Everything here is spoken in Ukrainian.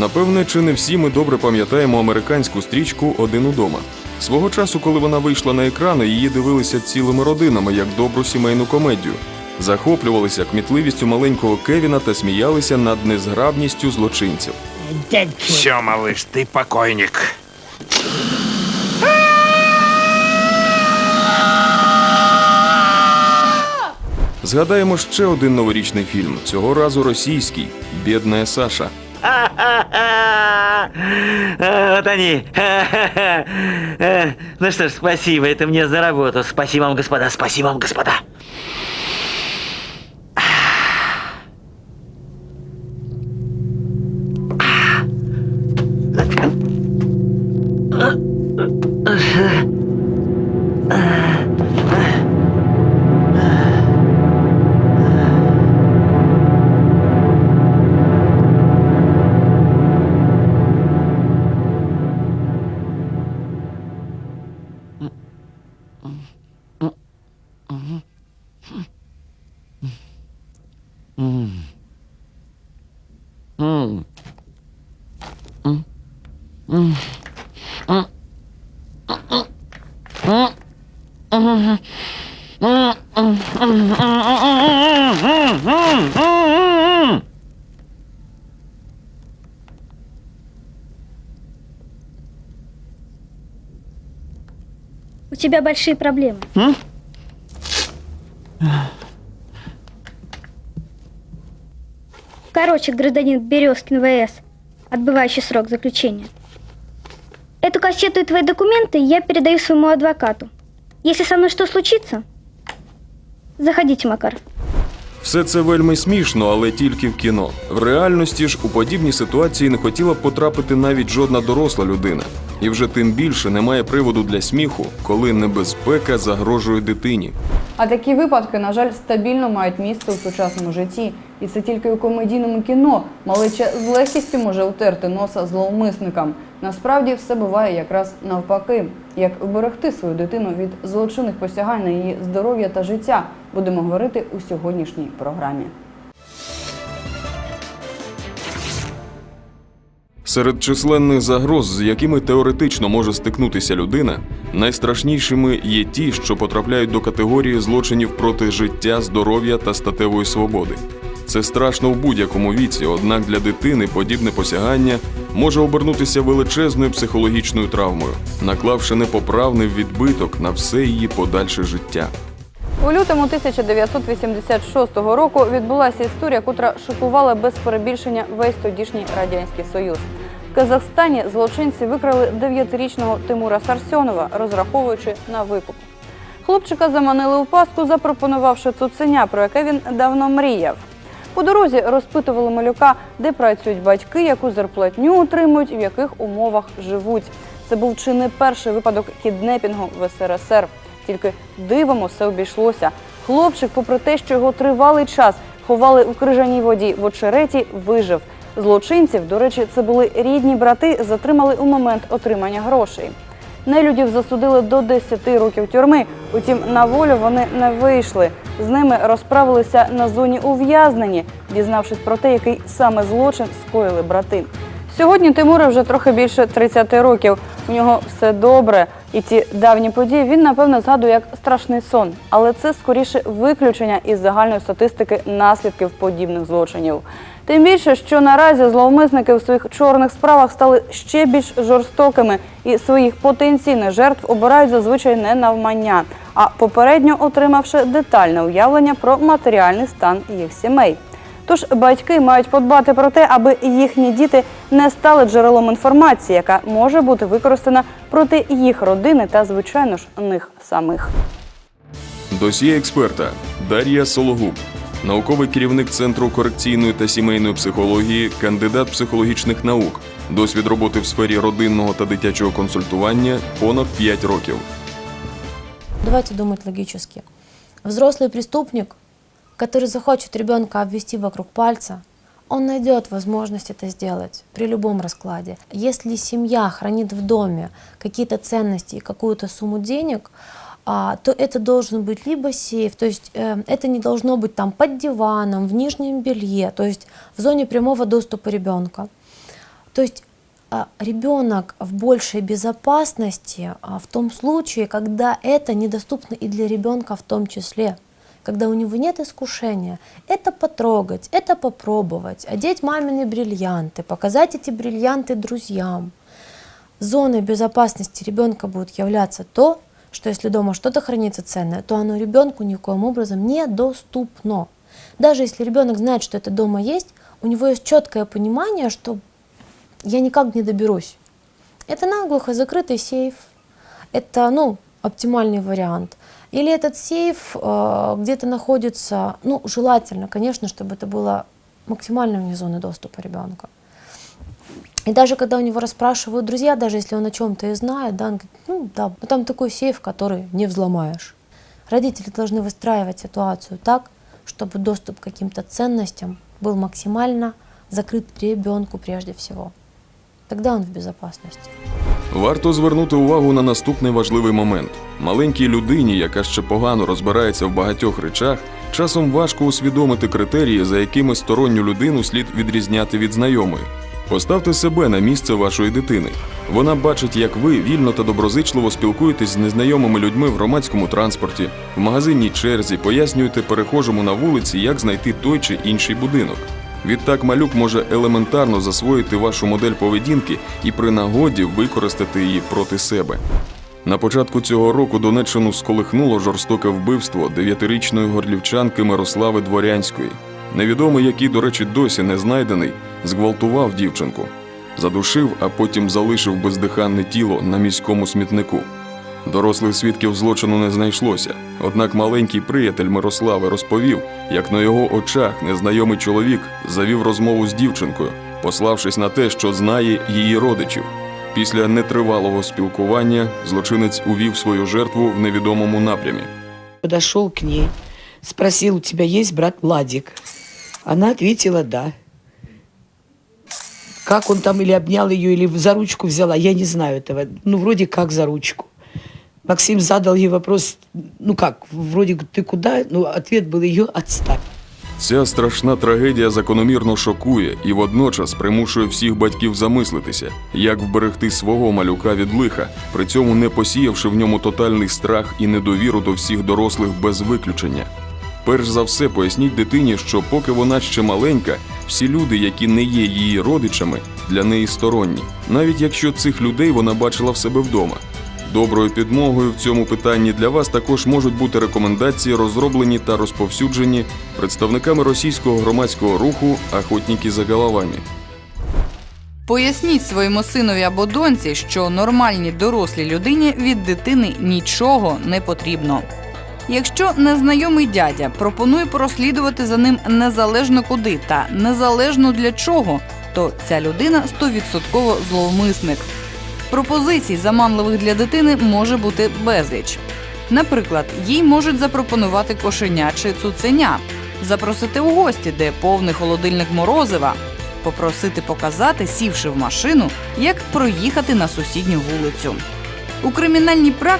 Напевне, чи не всі ми добре пам'ятаємо американську стрічку Один удома. Свого часу, коли вона вийшла на екрани, її дивилися цілими родинами як добру сімейну комедію. Захоплювалися кмітливістю маленького Кевіна та сміялися над незграбністю злочинців. Все, малыш, ты покойник. Згадаємо ще один новорічний фільм, цього разу російський Бідна Саша. Вот они. Ну что ж, спасибо, это мне за работу. Спасибо вам, господа, спасибо вам, господа. У тебя большие проблемы. Короче, гражданин Березкин ВС, отбывающий срок заключения. Эту кассету и твои документы я передаю своему адвокату. Если со мной что случится, заходите, Макар. Все це вельми смішно, але тільки в кіно. В реальності ж у подібні ситуації не хотіла б потрапити навіть жодна доросла людина. І вже тим більше немає приводу для сміху, коли небезпека загрожує дитині. А такі випадки, на жаль, стабільно мають місце у сучасному житті. І це тільки у комедійному кіно малеча з легкістю може утерти носа зловмисникам. Насправді все буває якраз навпаки. Як вберегти свою дитину від злочинних посягань на її здоров'я та життя, будемо говорити у сьогоднішній програмі. Серед численних загроз, з якими теоретично може стикнутися людина, найстрашнішими є ті, що потрапляють до категорії злочинів проти життя, здоров'я та статевої свободи. Це страшно в будь-якому віці, однак для дитини подібне посягання може обернутися величезною психологічною травмою, наклавши непоправний відбиток на все її подальше життя. У лютому 1986 року відбулася історія, котра шокувала без перебільшення весь тодішній радянський союз. В Казахстані злочинці викрали 9-річного Тимура Сарсьонова, розраховуючи на викуп. Хлопчика заманили у пастку, запропонувавши цуценя, про яке він давно мріяв. По дорозі розпитували малюка, де працюють батьки, яку зарплатню отримують і в яких умовах живуть. Це був чи не перший випадок кіднепінгу в СРСР. Тільки дивом все обійшлося. Хлопчик, попри те, що його тривалий час ховали у крижаній воді в очереті, вижив. Злочинців, до речі, це були рідні брати, затримали у момент отримання грошей. Нелюдів засудили до 10 років тюрми. Утім, на волю вони не вийшли. З ними розправилися на зоні ув'язнені, дізнавшись про те, який саме злочин скоїли брати. Сьогодні Тимура вже трохи більше 30 років. У нього все добре. І ці давні події він напевно згадує як страшний сон. Але це скоріше виключення із загальної статистики наслідків подібних злочинів. Тим більше, що наразі зловмисники в своїх чорних справах стали ще більш жорстокими і своїх потенційних жертв обирають зазвичай не навмання, а попередньо отримавши детальне уявлення про матеріальний стан їх сімей. Тож батьки мають подбати про те, аби їхні діти не стали джерелом інформації, яка може бути використана проти їх родини та, звичайно ж, них самих. Досьє експерта Дар'я Сологуб, науковий керівник Центру корекційної та сімейної психології, кандидат психологічних наук, досвід роботи в сфері родинного та дитячого консультування понад 5 років. Давайте думать логически. Взрослый преступник, который захочет ребенка обвести вокруг пальца, он найдет возможность это сделать при любом раскладе. Если семья хранит в доме какие-то ценности и какую-то сумму денег, а, то это должен быть либо сейф, то есть э, это не должно быть там под диваном, в нижнем белье, то есть в зоне прямого доступа ребенка. То есть а, ребенок в большей безопасности а, в том случае, когда это недоступно и для ребенка в том числе. Когда у него нет искушения, это потрогать, это попробовать, одеть мамины бриллианты, показать эти бриллианты друзьям. Зоной безопасности ребенка будет являться то, что если дома что-то хранится ценное, то оно ребенку никоим образом недоступно. Даже если ребенок знает, что это дома есть, у него есть четкое понимание, что я никак не доберусь. Это наглухо закрытый сейф. Это, ну, оптимальный вариант. Или этот сейф э, где-то находится, ну, желательно, конечно, чтобы это было максимально вне зоны доступа ребенка. И даже когда у него расспрашивают друзья, даже если он о чем-то и знает, да, он говорит, ну да, но там такой сейф, который не взломаешь. Родители должны выстраивать ситуацию так, чтобы доступ к каким-то ценностям был максимально закрыт ребенку прежде всего. Тогда он в безопасности. Варто звернути увагу на наступний важливий момент: маленькій людині, яка ще погано розбирається в багатьох речах, часом важко усвідомити критерії, за якими сторонню людину слід відрізняти від знайомої. Поставте себе на місце вашої дитини. Вона бачить, як ви вільно та доброзичливо спілкуєтесь з незнайомими людьми в громадському транспорті, в магазинній черзі, пояснюєте перехожому на вулиці, як знайти той чи інший будинок. Відтак малюк може елементарно засвоїти вашу модель поведінки і при нагоді використати її проти себе. На початку цього року Донеччину сколихнуло жорстоке вбивство дев'ятирічної горлівчанки Мирослави Дворянської. Невідомий, який, до речі, досі не знайдений, зґвалтував дівчинку, задушив, а потім залишив бездиханне тіло на міському смітнику. Дорослих свідків злочину не знайшлося. Однак маленький приятель Мирослави розповів, як на його очах незнайомий чоловік завів розмову з дівчинкою, пославшись на те, що знає її родичів. Після нетривалого спілкування злочинець увів свою жертву в невідомому напрямі. Подошел к ней, спросил, у тебя есть брат Владик? Она ответила «да». Как он там или обнял ее, или за ручку взяла, я не знаю этого. Ну, вроде как за ручку. Максим задал ей вопрос, ну как, вроде ты куда? Ну, ответ был ее «отставь». Ця страшна трагедія закономірно шокує і водночас примушує всіх батьків замислитися, як вберегти свого малюка від лиха, при цьому не посіявши в ньому тотальний страх і недовіру до всіх дорослих без виключення. Перш за все, поясніть дитині, що поки вона ще маленька, всі люди, які не є її родичами, для неї сторонні, навіть якщо цих людей вона бачила в себе вдома. Доброю підмогою в цьому питанні для вас також можуть бути рекомендації, розроблені та розповсюджені представниками російського громадського руху Охотники за головами. Поясніть своєму синові або доньці, що нормальній дорослій людині від дитини нічого не потрібно. Якщо незнайомий дядя пропонує прослідувати за ним незалежно куди та незалежно для чого, то ця людина стовідсотково зловмисник. Пропозицій, заманливих для дитини, може бути безліч. Наприклад, їй можуть запропонувати кошеня чи цуценя, запросити у гості, де повний холодильник морозива, попросити показати, сівши в машину, як проїхати на сусідню вулицю. У кримінальній практиці